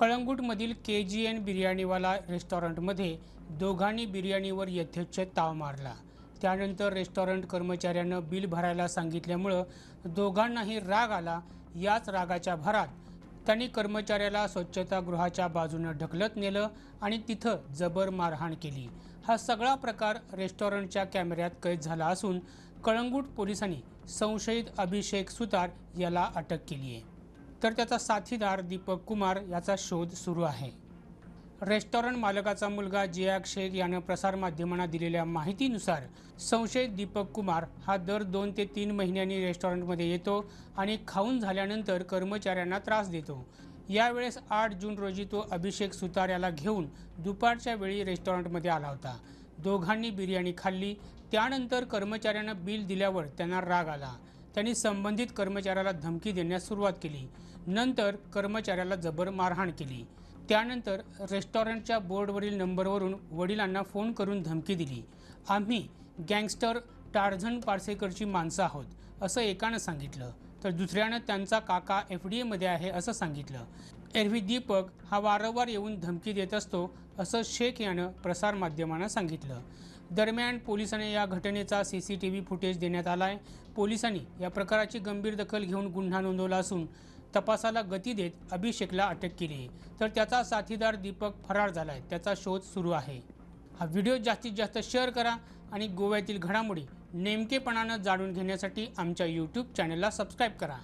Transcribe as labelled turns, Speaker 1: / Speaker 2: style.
Speaker 1: कळंगूटमधील के G N बिर्याणीवाला रेस्टॉरंटमध्ये दोघांनी बिर्याणीवर यथेच्छ ताव मारला. त्यानंतर रेस्टॉरंट कर्मचाऱ्यानं बिल भरायला सांगितल्यामुळं दोघांनाही राग आला. याच रागाच्या भरात त्यांनी कर्मचाऱ्याला स्वच्छतागृहाच्या बाजूनं ढकलत नेलं आणि तिथं जबर मारहाण केली. हा सगळा प्रकार रेस्टॉरंटच्या कॅमेऱ्यात कैद झाला असून कळंगूट पोलिसांनी संशयित अभिषेक सुतार याला अटक केली आहे तर त्याचा साथीदार दीपक कुमार याचा शोध सुरू आहे. रेस्टॉरंट मालकाचा मुलगा जियाक शेख यानं प्रसारमाध्यमांना दिलेल्या माहितीनुसार संशयित दीपक कुमार हा दर दोन ते तीन महिन्यांनी रेस्टॉरंटमध्ये येतो आणि खाऊन झाल्यानंतर कर्मचाऱ्यांना त्रास देतो. यावेळेस आठ जून रोजी तो अभिषेक सुतार याला घेऊन दुपारच्या वेळी रेस्टॉरंटमध्ये आला होता. दोघांनी बिर्याणी खाल्ली. त्यानंतर कर्मचाऱ्यानं बिल दिल्यावर त्यांना राग आला. त्यांनी संबंधित कर्मचाऱ्याला धमकी देण्यास सुरुवात केली. नंतर कर्मचाऱ्याला जबर मारहाण केली. त्यानंतर रेस्टॉरंटच्या बोर्डवरील नंबरवरून वडिलांना फोन करून धमकी दिली. आम्ही गँगस्टर टार्झन पार्सेकरची माणसं आहोत असं एकानं सांगितलं. तर दुसऱ्यानं त्यांचा काका एफ डी एमध्ये आहे असं सांगितलं. एरवी दीपक हा वारंवार येऊन धमकी देत असतो असं शेख यानं प्रसारमाध्यमांना सांगितलं. दरम्यान पोलिसांनी या घटनेचा C C T V footage देण्यात आला आहे पोलिसांनी या प्रकाराची गंभीर दखल घेऊन गुन्हा नोंदवला असून तपासाला गती देत अभिषेकला अटक केली आहे. तर त्याचा साथीदार दीपक फरार झाला आहे त्याचा शोध सुरू आहे. हा व्हिडिओ जास्तीत जास्त शेअर करा आणि गोव्यातील घडामोडी नेमकेपणानं जाणून घेण्यासाठी आमच्या यूट्यूब चॅनलला सबस्क्राईब करा.